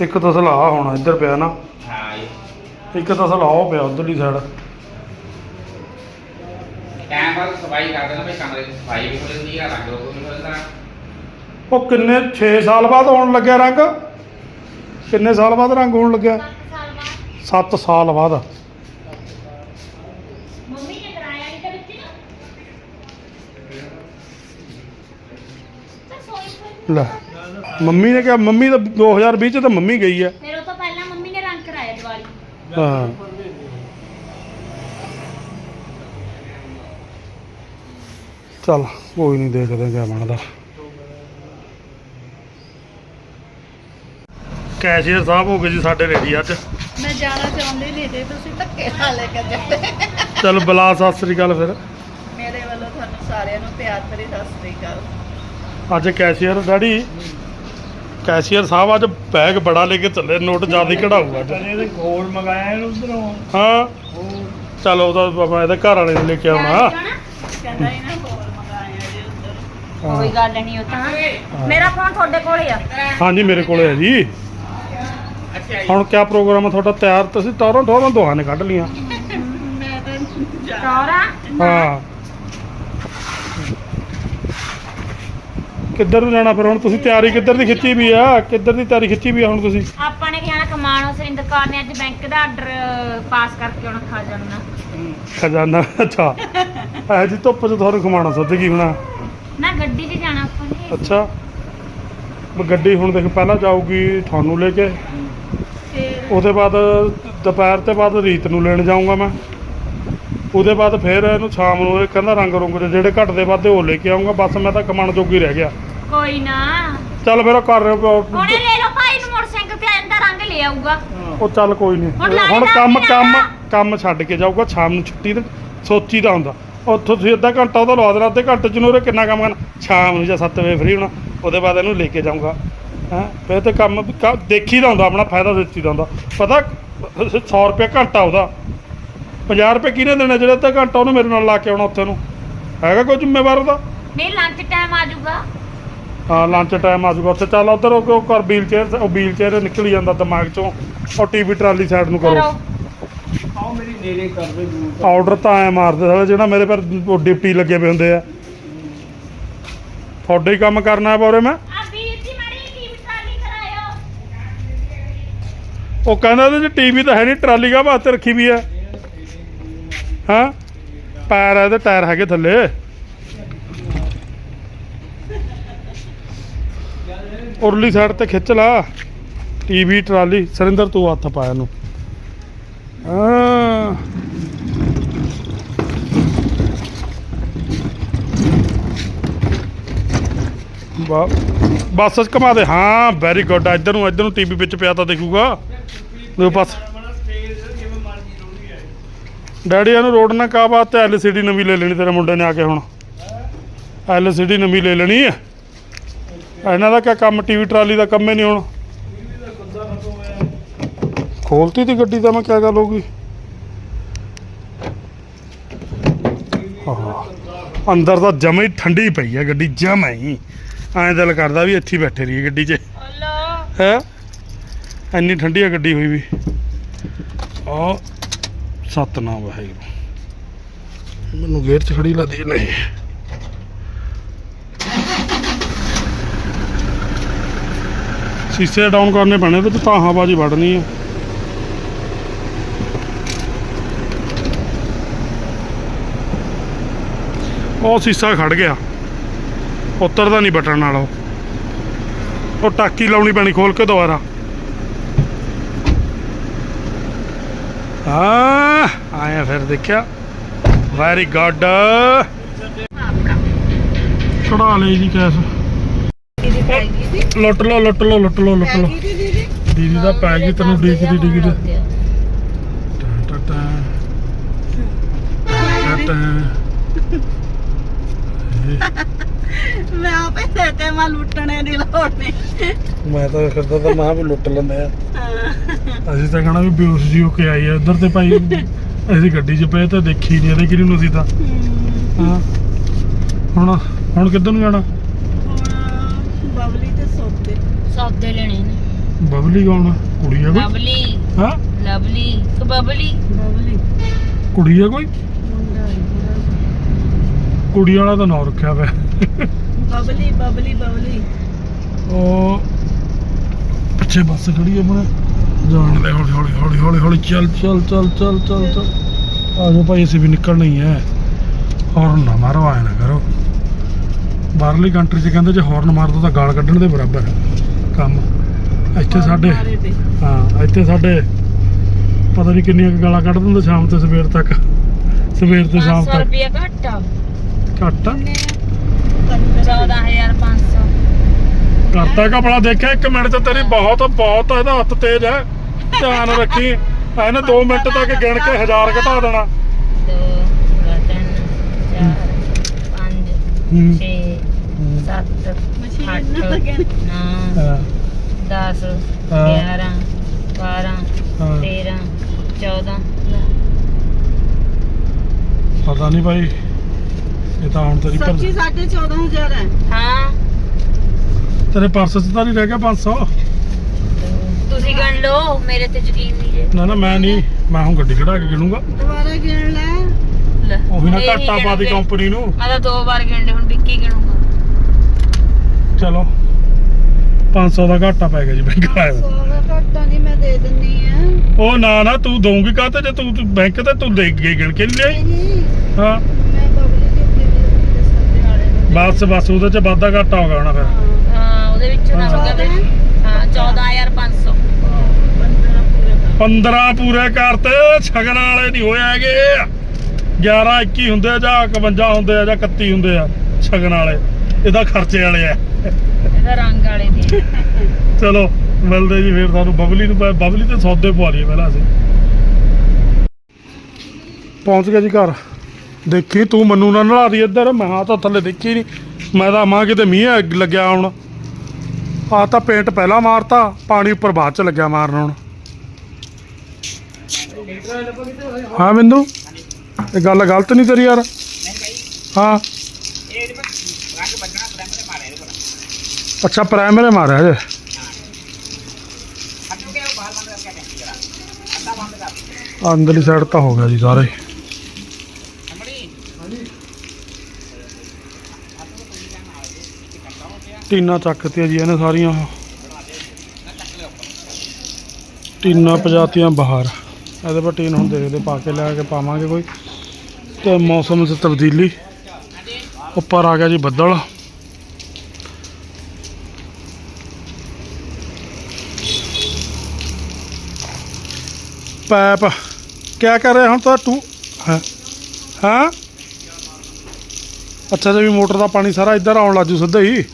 ਇੱਕ ਤਸਲਾ ਆਹ ਹੋਣਾ ਇੱਧਰ ਪਿਆ ਨਾ। ਹਾਂ ਇੱਕ ਤਸਲਾ ਉਹ ਪਿਆ ਉਧਰਲੀ ਸਾਈਡ ਟਾਈਮ ਬਾਅਦ ਸਫ਼ਾਈ ਕਰ ਦੇਣਾ ਭਾਈ ਕਮਰੇ ਦੀ ਸਫ਼ਾਈ ਵੀ ਹੋ ਜਾਂਦੀ ਆ ਰੰਗ ਰੋਗ ਵੀ ਹੋ ਜਾਂਦਾ ਉਹ ਕਿੰਨੇ 6 ਸਾਲ ਬਾਅਦ ਹੋਣ ਲੱਗਿਆ ਰੰਗ? ਕਿੰਨੇ ਸਾਲ ਬਾਅਦ ਰੰਗ ਹੋਣ ਲੱਗਿਆ? ਸੱਤ ਸਾਲ ਬਾਅਦ। 7 ਸਾਲ ਬਾਅਦ ਮੰਮੀ ਨੇ ਕਰਾਇਆ ਨਹੀਂ ਤੇ ਵਿੱਚ ਨਾ ਤਾਂ ਸੋਈ ਸੋਈ ਲੈ ਮੰਮੀ ਨੇ ਕਿਹਾ ਮੰਮੀ ਤਾਂ 2020 ਚ ਤਾਂ ਮੰਮੀ ਗਈ ਹੈ ਫਿਰ ਉਹ ਤੋਂ ਪਹਿਲਾਂ ਮੰਮੀ ਨੇ ਰੰਗ ਕਰਾਇਆ ਦੀਵਾਲੀ। ਹਾਂ। ਚਲ ਕੋਈ ਨਹੀਂ ਦੇਖਦੇ ਕਿਆ ਬਣਦਾ। ਕੈਸ਼ੀਅਰ ਸਾਹਿਬ ਹੋ ਗਏ ਜੀ ਸਾਡੇ ਰੈਡੀ ਅੱਜ। ਮੈਂ ਜਾਣਾ ਚਾਹੁੰਦੀ ਨਹੀਂ ਤੇ ਤੁਸੀਂ ਧੱਕੇ ਨਾਲ ਲੈ ਕੇ ਜਾਂਦੇ। ਚਲ ਬਲਾ ਸਤਿ ਸ੍ਰੀ ਅਕਾਲ ਫਿਰ। ਸਾਰਿਆਂ ਨੂੰ ਪਿਆਰ ਭਰੀ ਸਤਿ ਸ੍ਰੀ ਅਕਾਲ। ਅੱਜ ਕੈਸ਼ੀਅਰ ਡੈਡੀ? ਕੈਸ਼ੀਅਰ ਸਾਹਿਬ ਅੱਜ ਬੈਗ ਬੜਾ ਲੈ ਕੇ ਚੱਲੇ ਨੋਟ ਜ਼ਿਆਦਾ ਹੀ ਅੱਜ। ਇਹਦੇ ਕੋਲ ਮੰਗਾਇਆ ਇਹਨੂੰ ਉਧਰੋਂ। ਹਾਂ। ਹੋਰ ਚਲ ਉਹਦਾ ਆਪਾਂ ਇਹਦੇ ਘਰ ਵਾਲੇ ਨੇ ਲੈ ਕੇ ਆਉਣਾ। ਕਹਿੰਦਾ ਇਹਨਾਂ ਕੋਲ ਮੰਗਾਇਆ ਜੀ ਉੱਧਰ। ਕੋਈ ਗੱਲ ਨਹੀਂ ਉਹ ਤਾਂ ਮੇਰਾ ਫੋਨ ਤੁਹਾਡੇ ਕੋਲ ਹੀ ਆ। ਹਾਂਜੀ ਮੇਰੇ ਕੋਲੇ ਹੈ ਜੀ। ਹੁਣ ਕਿਆ ਪ੍ਰੋਗਰਾਮ ਆ ਤੁਹਾਡਾ? ਤਿਆਰ ਤੁਸੀਂ ਟੌਰਾਂ ਟੌਰਾਂ ਦੋਹਾਂ ਨੇ ਕੱਢ ਲੀਆਂ ਮੈਂ ਤਾਂ ਜਾ ਟੌਰਾ? ਹਾਂ। ਕਿੱਧਰ ਨੂੰ ਜਾਣਾ ਫਿਰ ਹੁਣ ਤੁਸੀਂ ਤਿਆਰੀ ਕਿੱਧਰ ਦੀ ਖਿੱਚੀ ਵੀ ਆ? ਕਿੱਧਰ ਦੀ ਤਿਆਰੀ ਖਿੱਚੀ ਵੀ ਆ ਹੁਣ ਤੁਸੀਂ? ਆਪਾਂ ਨੇ ਕਿਹਾ ਕਮਾਣੋ ਸਰਿੰਦਰ ਕੌਰ ਨੇ ਅੱਜ ਬੈਂਕ ਦਾ ਆਰਡਰ ਪਾਸ ਕਰਕੇ ਹੁਣ ਖਾ ਜਾਣਾ। ਖਜ਼ਾਨਾ ਅੱਛਾ। ਐ ਜੀ ਧੁੱਪ 'ਚ ਤੁਹਾਨੂੰ ਖਮਾਣਾ ਸੁੱਧ ਕੀ ਹੋਣਾ? ਨਾ ਗੱਡੀ 'ਚ ਜਾਣਾ ਆਪਾਂ ਨੇ। ਅੱਛਾ। ਬ ਗੱਡੀ ਹੁਣ ਦੇਖ ਪਹਿਲਾਂ ਜਾਊਗੀ ਤੁਹਾਨੂੰ ਲੈ ਕੇ। ਫਿਰ ਉਹਦੇ ਬਾਅਦ ਦੁਪਹਿਰ ਤੇ ਬਾਅਦ ਰੀਤ ਨੂੰ ਲੈਣ ਜਾਊਂਗਾ ਮੈਂ। ਉਹਦੇ ਬਾਅਦ ਫਿਰ ਇਹਨੂੰ ਸ਼ਾਮ ਨੂੰ ਇਹ ਕਹਿੰਦਾ ਰੰਗ ਰੁੰਗ ਦੇ ਜਿਹੜੇ ਘਟਦੇ ਵੱਧਦੇ ਉਹ ਲੈ ਕੇ ਆਊਂਗਾ ਬਸ ਮੈਂ ਤਾਂ ਕਮਣ ਜੋਗੀ ਰਹਿ ਗਿਆ। ਕੋਈ ਨਾ। ਚੱਲ ਫਿਰ ਉਹ ਕਰ ਰਿਹਾ ਹੁਣੇ ਲੈ ਲਓ ਭਾਈ ਨੂੰ ਮੋਟਰਸਾਈਕਲ ਤੇ ਆਂਦਾ ਰੰਗ ਲੈ ਆਊਗਾ। ਉਹ ਚੱਲ ਕੋਈ ਨਹੀਂ। ਹੁਣ ਕੰਮ ਕੰਮ। ਕੰਮ ਛੱਡ ਕੇ ਜਾਊਗਾ ਸ਼ਾਮ ਨੂੰ ਛੁੱਟੀ ਤੇ ਸੋਚੀਦਾ ਹੁੰਦਾ। ਉੱਥੋਂ ਤੁਸੀਂ ਅੱਧਾ ਘੰਟਾ ਉਹਦਾ ਲਵਾ ਦੇਣਾ ਅੱਧੇ ਘੰਟੇ ਚ ਨੂੰ ਉਹਨੇ ਕਿੰਨਾ ਕੰਮ ਕਰਨਾ? ਸ਼ਾਮ ਨੂੰ ਜਾਂ 7 ਵਜੇ ਫ੍ਰੀ ਹੋਣਾ ਉਹਦੇ ਬਾਅਦ ਇਹਨੂੰ ਲੈ ਕੇ ਜਾਊਂਗਾ। ਹੈਂ? ਫਿਰ ਤੇ ਕੰਮ ਵੀ ਕ- ਦੇਖੀਦਾ ਹੁੰਦਾ ਆਪਣਾ ਫਾਇਦਾ ਦਿੱਤੀਦਾ ਹੁੰਦਾ। ਪਤਾ 100 ਰੁਪਏ ਘੰਟਾ ਉਹਦਾ। 50 ਰੁਪਏ ਕਿਹਨੇ ਦੇਣੇ? ਜਿਹੜੇ ਅੱਧਾ ਘੰਟਾ ਉਹਨੇ ਮੇਰੇ ਨਾਲ ਲਾ ਕੇ ਆਉਣਾ ਉੱਥੇ ਨੂੰ। ਹੈਗਾ ਕੋਈ ਜ਼ਿੰਮੇਵਾਰ ਉਹਦਾ? ਨਹੀਂ ਲੰਚ ਟਾਈਮ ਆ ਜਾਊਗਾ। ਹਾਂ ਲੰਚ ਟਾਈਮ ਆ ਜਾਊਗਾ ਉੱਥੇ। ਚੱਲ ਉੱਧਰ ਉਹ ਕਰ ਵੀਲ ਚੇਅਰ ਉਹ ਵੀਲ ਚੇਅਰ ਨਿਕਲ ਜਾਂਦਾ ਦਿਮਾਗ ਚੋਂ। ਉਹ ਟੀਵੀ ਟਰਾਲੀ ਸਾਈਡ ਨੂੰ ਕਰੋ। ਆਓ ਮੇਰੀ ਨੇੜੇ ਕਰ ਦੇ ਦੂਰ ਆਰਡਰ ਤਾਂ ਐ ਮਾਰਦੇ ਸਾਲੇ ਜਿਹੜਾ ਮੇਰੇ ਪਰ ਉਹ ਡਿਪਟੀ ਲੱਗੇ ਪਏ ਹੁੰਦੇ ਆ। ਤੁਹਾਡੇ ਹੀ ਕੰਮ ਕਰਨਾ ਹੈ ਬੋਰੇ ਮੈਂ? ਆ ਵੀਰ ਜੀ ਮਾੜੀ ਟੀਵੀ ਟਰਾਲੀ ਕਰਾਇਓ। ਉਹ ਕਹਿੰਦਾ ਚ ਟੀਵੀ ਤਾਂ ਹੈ ਨਹੀਂ ਟਰਾਲੀ ਕਾ ਵਾਸਤੇ ਰੱਖੀ ਵੀ ਹੈ? ਹਾਂ? ਪੈਰ ਇਹਦੇ, ਟਾਇਰ ਹੈਗੇ ਥੱਲੇ। ਉਰਲੀ ਸਾਈਡ ਤੇ ਖਿੱਚ ਲਾ। ਟੀਵੀ, ਟਰਾਲੀ ਸਰਿੰਦਰ ਤੂੰ ਹੱਥ ਪਾਇਆ ਨੂੰ ਹਾਂ। ਬਾ, ਬੱਸ ਚ ਘਮਾ ਦੇ। ਹਾਂ ਵੈਰੀ ਗੁੱਡ ਇੱਧਰ ਨੂੰ ਇੱਧਰ ਨੂੰ ਟੀਵੀ ਵਿੱਚ ਪਿਆ ਤਾਂ ਦੇਖੂਗਾ। ਦੋ ਪਾਸ ਡੈਡੀ ਇਹਨੂੰ ਰੋਡ ਨਾ ਕਾ ਬਾਤ ਤੇ ਐਲਸੀਡੀ ਨਵੀਂ ਲੈ ਲੈਣੀ ਤੇਰੇ ਮੁੰਡੇ ਨੇ ਆ ਕੇ ਹੁਣ। ਐਲਸੀਡੀ ਨਵੀਂ ਲੈ ਲੈਣੀ ਹੈ ਇਹਨਾਂ ਦਾ ਕਿਆ ਕੰਮ ਟੀਵੀ ਟਰਾਲੀ ਦਾ ਕੰਮ ਹੀ ਨਹੀਂ ਹੁਣ। ਖੋਲਤੀ ਤੀ ਗੱਡੀ ਤਾਂ ਮੈਂ ਕਿਆ ਗੱਲ ਹੋ ਗਈ। ਅੰਦਰ ਤਾਂ ਜਮਾ ਹੀ ਠੰਡੀ ਪਈ ਹੈ ਗੱਡੀ ਜਮਾ ਹੀ। ਐਂ ਦਿਲ ਕਰਦਾ ਵੀ ਇੱਥੇ ਬੈਠੇ ਰਹੀਏ ਗੱਡੀ 'ਚ। ਹੈ? ਇੰਨੀ ਠੰਡੀ ਆ ਗੱਡੀ ਹੋਈ ਵੀ। ਆ ਸਤਨਾਮ ਵਾਹਿਗੁਰੂ। ਮੈਨੂੰ ਗੇਟ 'ਚ ਖੜੀ ਲੱਗਦੀ ਨਹੀਂ। ਸ਼ੀਸ਼ੇ ਡਾਊਨ ਕਰਨੇ ਪੈਣੇ ਤੇ ਤਾਂ ਹਵਾਬਾਜੀ ਵੜਨੀ ਹੈ ਉਹ ਸ਼ੀਸ਼ਾ ਖੜ ਗਿਆ। ਉਤਰਦਾ ਨਹੀਂ ਬਟਨ ਨਾਲ ਉਹ। ਟਾਕੀ ਲਾਉਣੀ ਪੈਣੀ ਖੋਲ ਕੇ ਦੁਬਾਰਾ। ਹਾਂ ਆਇਆ ਫਿਰ ਦੇਖਿਆ। ਵੈਰੀ ਗੁੱਡ ਕਢਾ ਲਈ ਜੀ ਕੈਸ। ਇਹਦੀ ਦੀ ਲੁੱਟ ਲਓ ਲੁੱਟ ਲਓ ਲੁੱਟ ਲਓ ਲੁੱਟ ਦੀ ਦੀਦੀ ਦਾ ਪੈ ਗਈ ਤੈਨੂੰ ਡੀਕਦੀ ਡੀਕਦੀ ਟਾ ਟਾ ਟਾ। ਮੈਂ ਆਪੇ ਤੇ ਤੇ ਮੈਂ ਲੁੱਟਣੇ ਦੀ ਲੋੜ ਨਹੀਂ। ਮੈਂ ਤਾਂ ਕਰਦਾ ਤਾਂ ਮਾਂ ਵੀ ਲੁੱਟ ਲੈਂਦੇ। ਆ ਅਸੀਂ ਤਾਂ ਕਹਣਾ ਵੀ ਬਿਊਸ ਜੀ ਹੋ ਕੇ ਆਈ ਆ। ਉਧਰ ਤੇ ਭਾਈ ਅਸੀਂ ਗੱਡੀ 'ਚ ਪਏ ਤੇ ਦੇਖੀ ਨਹੀਂ ਇਹਦੇ ਕਿਹੜੀ ਨੂੰ ਸੀ ਤਾਂ। ਹਾਂ। ਹੁਣ ਹੁਣ ਕਿੱਧਰ ਨੂੰ ਜਾਣਾ? ਹੁਣ ਬਬਲੀ ਤੇ। ਸੋਤੇ ਸੌਦੇ ਲੈਣੇ ਨੇ। ਬਬਲੀ ਕੌਣ ਆ? ਕੁੜੀ ਆ ਕੋਈ? ਲਵਲੀ ਹਾਂ? ਲਵਲੀ ਕਿ ਬਬਲੀ। ਬਬਲੀ। ਕੁੜੀ ਆ ਕੋਈ? ਮੁੰਡਾ ਹੈ ਮੁੰਡਾ। ਕੁੜੀ ਵਾਲਾ ਤਾਂ ਨਾਂ ਰੱਖਿਆ ਪਿਆ। ਬਬਲੀ ਬਬਲੀ ਬਬਲੀ। ਉਹ ਪਿੱਛੇ ਬੱਸ ਖੜੀ ਆ ਆਪਣੇ। ਜਾਣ ਦੇ ਹੌਲੀ ਹੌਲੀ ਹੌਲੀ ਹੌਲੀ ਹੌਲੀ ਚੱਲ ਚੱਲ ਚੱਲ ਚੱਲ ਚੱਲ ਚੱਲ। ਆ ਜਾਓ ਭਾਈ ਅਸੀਂ ਵੀ ਨਿਕਲਣਾ ਹੀ ਹੈ ਹੌਰਨ ਨਾ ਮਾਰੋ ਆਇਆ ਨਾ ਕਰੋ। ਬਾਹਰਲੀ ਕੰਟਰੀ 'ਚ ਕਹਿੰਦੇ ਜੇ ਹੌਰਨ ਮਾਰਦਾ ਤਾਂ ਗਾਲ ਕੱਢਣ ਦੇ ਬਰਾਬਰ ਕੰਮ। ਇੱਥੇ ਸਾਡੇ ਮਾਰੇ। ਹਾਂ ਇੱਥੇ ਸਾਡੇ ਪਤਾ ਨਹੀਂ ਕਿੰਨੀਆਂ ਕੁ ਗਾਲਾਂ ਕੱਢ ਦਿੰਦੇ ਸ਼ਾਮ ਤੇ ਸਵੇਰ ਤੱਕ। ਸਵੇਰ ਤੇ ਸ਼ਾਮ 500 ਤੱਕ। ਰੁਪਏ ਘੱਟ। ਘੱਟ? ਆ? 14500 ਕਰਤਾ ਕਪੜਾ ਦੇਖਿਆ ਇੱਕ ਮਿੰਟ ਚ ਤੇਰੀ ਬਹੁਤ ਬਹੁਤ ਇਹਦਾ ਹੱਥ ਤੇਜ਼ ਹੈ ਧਿਆਨ ਰੱਖੀ। ਇਹਨੇ 2 ਮਿੰਟ ਤੱਕ ਗਿਣ ਕੇ 1000 ਘਟਾ ਦੇਣਾ। 2 3 4 5 ਹੂੰ। 6 7 ਮਸ਼ੀਨ 8 ਨਾਲ ਲੱਗਿਆ 9 ਹਾਂ, 10 ਹਾਂ। 11 12 ਹਾਂ। 13 14 ਪਤਾ ਨਹੀਂ ਭਾਈ ਇਹ ਤਾਂ ਹੁਣ ਤੇਰੀ ਸੱਚੀ ਪਰ ਸਾਢੇ 14000 ਹੈ। ਹਾਂ। ਤੇਰੇ ਪਰਸ 'ਚ ਤਾਂ ਨਹੀਂ ਰਹਿ ਗਿਆ 500 ਤੁਸੀਂ ਗਣ ਲਓ ਮੇਰੇ ਤੇ ਯਕੀਨ ਨਹੀਂ ਨਾ ਨਾ ਮੈਂ ਨਹੀਂ ਮੈਂ ਹੁਣ ਗੱਡੀ ਕਢਾ ਕੇ ਗਿਣੂਗਾ। ਦੁਬਾਰਾ ਗਿਣ ਲੈ। ਲੈ, ਉਹੀ ਨਾ ਇਹੀ ਘਾਟਾ ਪਾ ਦੀ। ਕੰਪਨੀ ਨੂੰ। ਮੈਂ ਤਾਂ ਦੋ ਵਾਰ ਗਿਣਦੇ ਹੁਣ ਵਿੱਕੀ ਗਿਣੂਗਾ। ਚਲੋ 500 ਦਾ ਘਾਟਾ ਪੈ ਗਿਆ ਜੀ ਬੈਂਕ ਆਇਆ 100 ਦਾ ਘੱਟਾ ਨਹੀਂ ਮੈਂ ਦੇ ਦਿੰਨੀ ਆ। ਉਹ ਨਾ ਨਾ ਤੂੰ ਦਊਂਗੀ ਕਾਹਤੇ? ਜੇ ਤੂੰ ਤੂੰ ਬੈਂਕ ਤੇ ਤੂੰ ਦੇ ਕੇ ਗਿਣ ਕੇ ਨਹੀਂ ਨਹੀਂ ਲਈ। ਨਹੀਂ ਹਾਂ। ਮੈਂ ਬਬਲੀ ਦੀ ਉੱਤੇ ਦੇ ਸੱਦੇ ਵਾਲੇ ਨੂੰ ਬਸ ਬਸ ਉਹਦੇ ਚ ਵਾਧਾ ਘਾਟਾ ਹੋ ਗਿਆ ਹੋਣਾ ਫਿਰ। ਹਾਂ ਉਹਦੇ ਵਿੱਚ ਨਾ ਹਾਂ। ਹੋ ਗਿਆ ਵੀ ਹਾਂ 14500 15 ਪੂਰੇ 15 ਕਰ ਪੂਰੇ ਕਰਤੇ ਛਗਨ ਵਾਲੇ ਨਹੀਂ ਹੋਏ ਹੈਗੇ। 11 21 ਹੁੰਦੇ ਆ ਜਾਂ 51 ਹੁੰਦੇ ਆ ਜਾਂ 31 ਹੁੰਦੇ ਆ ਛਗਨ ਵਾਲੇ। ਇਹਦਾ ਖਰਚੇ ਵਾਲੇ ਆ। ਇਹਦਾ ਰੰਗ ਵਾਲੇ ਦੇ ਚਲੋ ਮਿਲਦੇ ਜੀ ਫਿਰ ਤੁਹਾਨੂੰ। ਬਬਲੀ ਨੂੰ ਬਬਲੀ ਤੇ ਸੌਦੇ ਪਵਾ ਲਈਏ ਪਹਿਲਾਂ ਅਸੀਂ। ਪਹੁੰਚ ਗਿਆ ਜੀ ਘਰ। ਦੇਖੀ ਤੂੰ ਮੈਨੂੰ ਨਾ ਨਲਾ ਦੀ ਇੱਧਰ। ਮੈਂ ਤਾਂ ਥੱਲੇ ਦੇਖੀ ਨਹੀਂ ਮੈਂ ਤਾਂ ਮਾਂ ਕਿਤੇ ਮੀਂਹ ਲੱਗਿਆ ਹੁਣ। ਆ ਤਾਂ ਪੇਂਟ ਪਹਿਲਾਂ ਮਾਰਤਾ ਪਾਣੀ ਉੱਪਰ ਬਾਅਦ ਚ ਲੱਗਿਆ ਮਾਰਨ ਹੁਣ। ਹਾਂ ਬਿੰਦੂ? ਇਹ ਗੱਲ ਗਲਤ ਨਹੀਂ ਤੇਰੀ ਯਾਰ। ਹਾਂ। ਅੱਛਾ ਪ੍ਰਾਇਮਰੀ ਮਾਰਿਆ ਜੇ ਅੰਦਰਲੀ ਸਾਈਡ ਤਾਂ ਹੋ ਗਿਆ ਜੀ ਸਾਰੇ। ਅਮੜੀ ਟੀਨਾ ਚੱਕਤੀਆਂ ਜੀ ਇਹਨੇ ਸਾਰੀਆਂ। ਟੀਨਾ ਪਜਾਤੀਆਂ ਬਾਹਰ। ਇਹਦੇ ਪਰ ਟੀਨ ਹੁਣ ਦੇਖਦੇ, ਪਾ ਕੇ ਲਿਆ ਕੇ ਪਾਵਾਂਗੇ ਕੋਈ। ਤੇ ਮੌਸਮ 'ਚ ਤਬਦੀਲੀ। ਉੱਪਰ ਆ ਗਿਆ ਜੀ ਬੱਦਲ। ਪੈਪ। ਕਿਆ ਕਰ ਰਿਹਾ ਹੁਣ ਤਾਂ ਤੂੰ? ਹਾਂ? ਹਾਂ? ਅੱਛਾ ਜੀ, ਮੋਟਰ ਦਾ ਪਾਣੀ ਸਾਰਾ ਇੱਧਰ ਆਉਣ ਲੱਜੂ ਸਿੱਧਾ ਹੀ।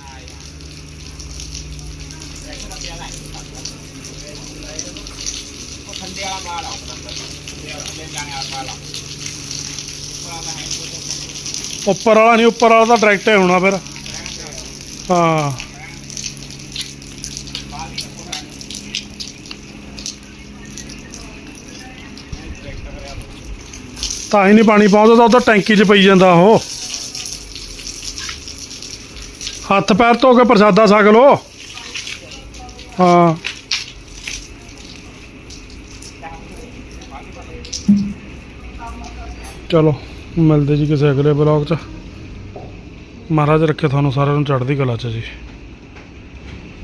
ਉਹ ਵਾਲਾ ਬਾਲ ਆਉ ਥੱਲੇ ਜਾਣੇ ਵਾਲਾ ਬਾਲ ਆਉ ਉੱਪਰ ਵਾਲਾ ਨਹੀਂ, ਉੱਪਰ ਵਾਲਾ ਤਾਂ ਡਾਇਰੈਕਟ ਹੀ ਹੋਣਾ ਫਿਰ। ਹਾਂ। ਤਾਂ ਹੀ ਨਹੀਂ ਪਾਣੀ ਪਾਉਂਦਾ, ਤਾਂ ਉਧਰ ਟੈਂਕੀ 'ਚ ਪਈ ਜਾਂਦਾ ਉਹ। ਹੱਥ ਪੈਰ ਧੋ ਕੇ ਪ੍ਰਸਾਦਾ ਛਕ ਲੋ ਹਾਂ। ਚਲੋ, ਮਿਲਦੇ ਜੀ ਕਿਸੇ ਅਗਲੇ ਬਲੌਗ 'ਚ। ਮਹਾਰਾਜ ਰੱਖੇ ਤੁਹਾਨੂੰ ਸਾਰਿਆਂ ਨੂੰ ਚੜ੍ਹਦੀ ਕਲਾ 'ਚ ਜੀ।